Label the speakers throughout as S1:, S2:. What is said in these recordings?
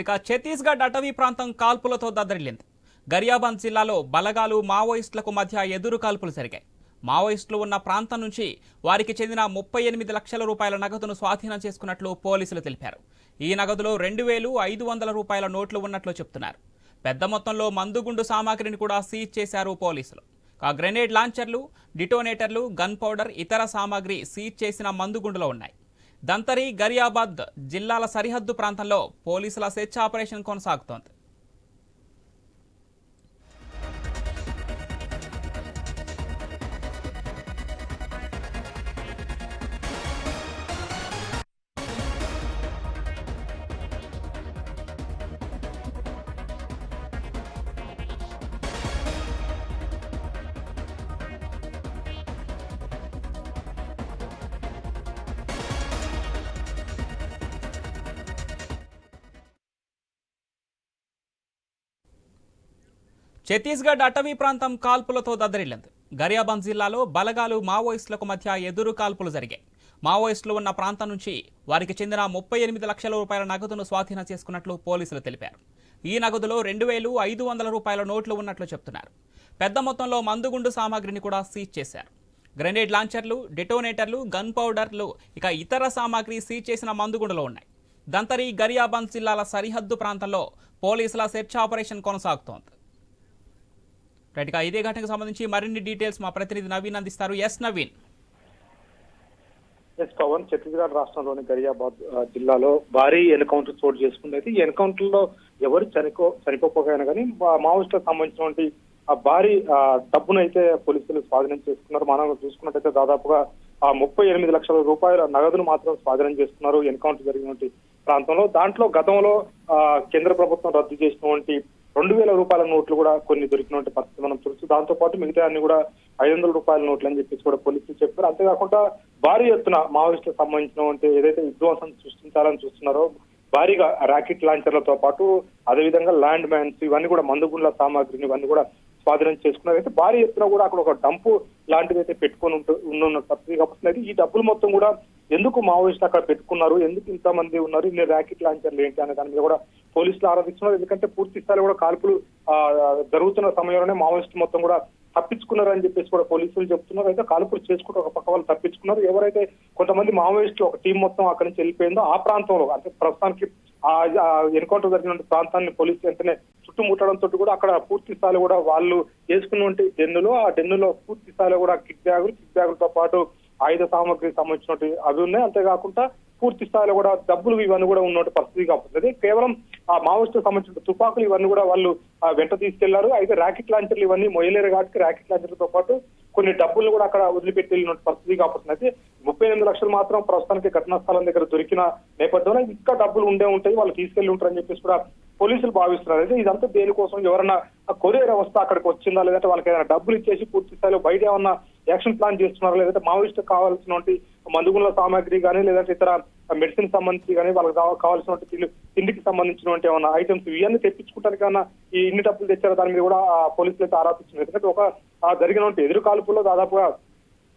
S1: ఇక ఛత్తీస్గఢ్ అటవీ ప్రాంతం కాల్పులతో దద్దరిల్లింది. గరియాబంద్ జిల్లాలో బలగాలు మావోయిస్టులకు మధ్య ఎదురు కాల్పులు జరిగాయి. మావోయిస్టులు ఉన్న ప్రాంతం నుంచి వారికి చెందిన ముప్పై ఎనిమిది లక్షల రూపాయల నగదును స్వాధీనం చేసుకున్నట్లు పోలీసులు తెలిపారు. ఈ నగదులో రెండు వేలు ఐదు వందల రూపాయల నోట్లు ఉన్నట్లు చెప్తున్నారు పెద్ద మొత్తంలో మందుగుండు సామాగ్రిని కూడా సీజ్ చేశారు పోలీసులు. ఆ గ్రెనేడ్ లాంచర్లు డిటోనేటర్లు గన్ పౌడర్ ఇతర సామాగ్రి సీజ్ చేసిన మందుగుండులో ఉన్నాయి. దంతరి గరియాబాద్ జిల్లాల సరిహద్దు ప్రాంతంలో పోలీసుల సెర్చ్ ఆపరేషన్ కొనసాగుతోంది. ఛత్తీస్గఢ్ అటవీ ప్రాంతం కాల్పులతో దద్దరిల్లింది. గరియాబంద్ జిల్లాలో బలగాలు మావోయిస్టులకు మధ్య ఎదురు కాల్పులు జరిగాయి. మావోయిస్టులు ఉన్న ప్రాంతం నుంచి వారికి చెందిన ముప్పై ఎనిమిది లక్షల రూపాయల నగదును స్వాధీనం చేసుకున్నట్లు పోలీసులు తెలిపారు. ఈ నగదులో రెండు వేలు ఐదు వందల రూపాయల నోట్లు ఉన్నట్లు చెప్తున్నారు పెద్ద మొత్తంలో మందుగుండు సామాగ్రిని కూడా సీజ్ చేశారు. గ్రెనేడ్ లాంచర్లు డెటోనేటర్లు గన్ పౌడర్లు ఇక ఇతర సామాగ్రి సీజ్ చేసిన మందుగుండులో ఉన్నాయి. దంతరి గరియాబంద్ జిల్లాల సరిహద్దు ప్రాంతంలో పోలీసుల సెర్చ్ ఆపరేషన్ కొనసాగుతోంది. రైట్ ఇదే ఘటనకు సంబంధించి మరిన్ని డీటెయిల్స్ మా ప్రతినిధి నవీన్ అందిస్తారు. ఎస్ నవీన్.
S2: ఎస్ పవన్ ఛత్తీస్గఢ్ రాష్ట్రంలోని గరియాబాద్ జిల్లాలో భారీ ఎన్కౌంటర్ చోటు చేసుకుంది. అయితే ఈ ఎన్కౌంటర్లో ఎవరు చనిపో చనిపోకపోయినా కానీ మా- మావోయిస్టులకు సంబంధించినటువంటి ఆ భారీ ఆ, డబ్బును అయితే పోలీసులు స్వాధీనం చేసుకున్నారు. మనం చూసుకున్నట్టయితే దాదాపుగా ఆ ముప్పై ఎనిమిది లక్షల రూపాయల నగదును మాత్రం స్వాధీనం చేసుకున్నారు. ఎన్కౌంటర్ జరిగినటువంటి ప్రాంతంలో. దాంట్లో గతంలో ఆ, కేంద్ర ప్రభుత్వం రద్దు చేసినటువంటి రెండు వేల రూపాయల నోట్లు కూడా కొన్ని దొరికినటువంటి పరిస్థితి మనం చూస్తూ దాంతో పాటు మిగతా అన్ని కూడా ఐదు వందల రూపాయల నోట్లు అని చెప్పేసి కూడా పోలీసులు చెప్పారు. అంతేకాకుండా భారీ ఎత్తున మావోయిస్టులకు సంబంధించినటువంటి ఏదైతే విధ్వంసం సృష్టించాలని చూస్తున్నారో భారీగా రాకెట్ లాంచర్లతో పాటు అదేవిధంగా ల్యాండ్ మ్యాన్స్ ఇవన్నీ కూడా మందుగుండ్ల సామాగ్రిని ఇవన్నీ కూడా స్వాధీనం చేసుకున్నారు. అయితే భారీ ఎత్తున కూడా అక్కడ ఒక డంపు లాంటిది అయితే పెట్టుకొని ఉంటు ఉన్న పరిస్థితి కాబట్టి ఈ డబ్బులు మొత్తం కూడా ఎందుకు మావోయిస్టులు అక్కడ పెట్టుకున్నారు? ఎందుకు ఇంతమంది ఉన్నారు? ఇన్ని ర్యాకెట్ లాంచర్లు ఏంటి అనే దాని మీద కూడా పోలీసులు ఆరాధిస్తున్నారు. ఎందుకంటే పూర్తి స్థాయిలో కూడా కాల్పులు జరుగుతున్న సమయంలోనే మావోయిస్ట్ మొత్తం కూడా తప్పించుకున్నారు అని చెప్పేసి కూడా పోలీసులు చెప్తున్నారు. అయితే కాల్పులు చేసుకుంటూ ఒక పక్క వాళ్ళు తప్పించుకున్నారు. ఎవరైతే కొంతమంది మావోయిస్టులు ఒక టీం మొత్తం అక్కడి నుంచి వెళ్ళిపోయిందో ఆ ప్రాంతంలో అంటే ప్రస్తుతానికి ఆ ఎన్కౌంటర్ జరిగిన ప్రాంతాన్ని పోలీసు వెంటనే చుట్టుముట్టడంతో కూడా అక్కడ పూర్తి స్థాయిలో కూడా వాళ్ళు వేసుకున్నటువంటి డెన్నులో ఆ డెన్నులో పూర్తి స్థాయిలో కూడా కిక్ బ్యాగులు కిక్ బ్యాగులతో పాటు ఆయుధ సామాగ్రికి సంబంధించినటువంటి అవి ఉన్నాయి. అంతేకాకుండా పూర్తి స్థాయిలో కూడా డబ్బులు ఇవన్నీ కూడా ఉన్న పరిస్థితి కాబట్టి కేవలం ఆ మావోయిస్టులకు సంబంధించిన తుపాకులు ఇవన్నీ కూడా వాళ్ళు వెంట తీసుకెళ్ళారు. అయితే ర్యాకెట్ లాంచర్లు ఇవన్నీ మొయలేరు కాబట్టి ర్యాకెట్ లాంచర్లతో పాటు కొన్ని డబ్బులు కూడా అక్కడ వదిలిపెట్టి వెళ్ళిన పరిస్థితి కాబట్టి అయితే ముప్పై ఎనిమిది లక్షలు మాత్రం ప్రస్తుతానికి ఘటనా స్థలం దగ్గర దొరికిన నేపథ్యంలో ఇంకా డబ్బులు ఉండే ఉంటాయి. వాళ్ళు తీసుకెళ్ళి ఉంటారని చెప్పేసి కూడా పోలీసులు భావిస్తున్నారు. అయితే ఇదంతా దేనికోసం? ఎవరైనా కొరియర్ వ్యవస్థ అక్కడికి వచ్చిందా? లేదంటే వాళ్ళకి ఏదైనా డబ్బులు ఇచ్చేసి పూర్తి స్థాయిలో బయట ఏమన్నా యాక్షన్ ప్లాన్ చేస్తున్నారా? లేదంటే మావోయిస్ట్ కావాల్సినటువంటి మందుగుల సామాగ్రి కానీ లేదంటే ఇతర మెడిసిన్ సంబంధించి కానీ వాళ్ళకి కావాల్సినటువంటి తిండికి సంబంధించినటువంటి ఏమైనా ఐటమ్స్ ఇవన్నీ తెప్పించుకుంటానికి ఏమన్నా ఈ ఇన్ని డబ్బులు తెచ్చారో? దాని మీద కూడా ఆ పోలీసులు అయితే ఆరాధిస్తున్నారు. ఎందుకంటే ఒక జరిగినటువంటి ఎదురు కాల్పుల్లో దాదాపుగా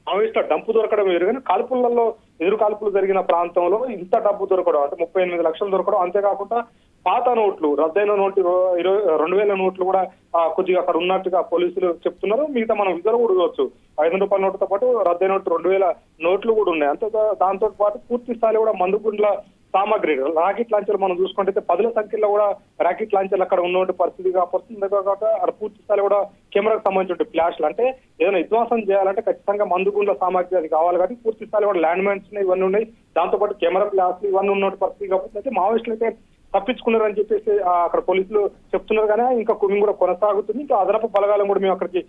S2: మావోయిస్టుల డంపు దొరకడం వేరు. కానీ కాల్పులలో ఎదురు కాల్పులు జరిగిన ప్రాంతంలో ఇంత డబ్బు దొరకడం అంటే ముప్పై ఎనిమిది లక్షలు దొరకడం అంతేకాకుండా పాత నోట్లు రద్దయిన నోట్లు ఇరవై- రెండు వేల నోట్లు కూడా కొద్దిగా అక్కడ ఉన్నట్టుగా పోలీసులు చెప్తున్నారు. మిగతా మనం ఇద్దరు కూడా చూడవచ్చు ఐదు వందల రూపాయల నోటుతో పాటు రద్దయిన నోట్లు రెండు వేల నోట్లు కూడా ఉన్నాయి. అంతే దాంతో పాటు పూర్తి స్థాయిలో కూడా మందుగుండ్ల సామాగ్రి రాకెట్ లాంచర్లు మనం చూసుకుంటే పదుల సంఖ్యలో కూడా రాకెట్ లాంచర్లు అక్కడ ఉన్నటువంటి పరిస్థితి కాకపోతుంది కాబట్టి అక్కడ పూర్తి స్థాయిలో కూడా కెమెరాకు సంబంధించిన ఫ్లాష్లు. అంటే ఏదైనా విధ్వంసం చేయాలంటే ఖచ్చితంగా మందుగుండ్ల సామాగ్రి అది కావాలి కాబట్టి పూర్తి స్థాయిలో కూడా ల్యాండ్ మైన్స్ ఇవన్నీ ఉన్నాయి. దాంతో పాటు కెమెరా ఫ్లాష్లు ఇవన్నీ ఉన్నటువంటి పరిస్థితి కాబట్టి అయితే మావోయిస్టులు అయితే తప్పించుకున్నారని చెప్పేసి అక్కడ పోలీసులు చెప్తున్నారు. కానీ ఇంకా మేము కూడా కొనసాగుతుంది. ఇంకా అదనపు బలగాలను కూడా మేము అక్కడికి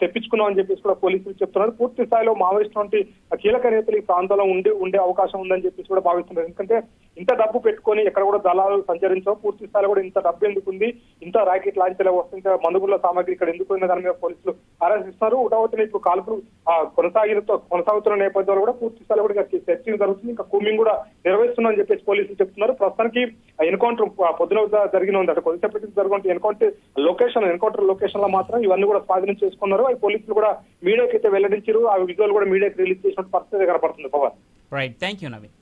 S2: తెప్పించుకున్నాం అని చెప్పేసి కూడా పోలీసులు చెప్తున్నారు. పూర్తి స్థాయిలో మావోయిస్ట్ వంటి కీలక నేతలు ఈ ప్రాంతంలో ఉండి ఉండే అవకాశం ఉందని చెప్పేసి కూడా భావిస్తున్నారు. ఎందుకంటే ఇంత డబ్బు పెట్టుకొని ఎక్కడ కూడా దళాలు సంచరించవు. పూర్తి స్థాయిలో కూడా ఇంత డబ్బు ఎందుకు ఉంది? ఇంత రాకెట్ లాంచీలో వస్తుంది? మందుగుల సామాగ్రి ఇక్కడ ఎందుకు ఉన్న దాని మీద పోలీసులు ఆరాధిస్తున్నారు ఉటావతిని ఇప్పుడు కాల్పులు ఆ, కొనసాగుతున్న నేపథ్యంలో కూడా పూర్తి స్థాయిలో కూడా ఇంకా జరుగుతుంది ఇంకా కూమింగ్ కూడా నిర్వహిస్తున్నామని చెప్పేసి పోలీసులు చెప్తున్నారు. ప్రస్తుతానికి ఎన్కౌంటర్ పొద్దున జరిగిన ఉంది. అంటే కొద్దిసేపటి జరిగిన ఎన్కౌంటర్ లొకేషన్ ఎన్కౌంటర్ లొకేషన్లో మాత్రం ఇవన్నీ కూడా స్వాధీనం చేసుకున్నారు. అవి పోలీసులు కూడా మీడియాకి అయితే వెల్లడించారు. ఆ విజువల్ కూడా మీడియాకి రిలీజ్ చేసిన పరిస్థితి కనపడుతుంది Pavan.
S1: Right thank you Naveen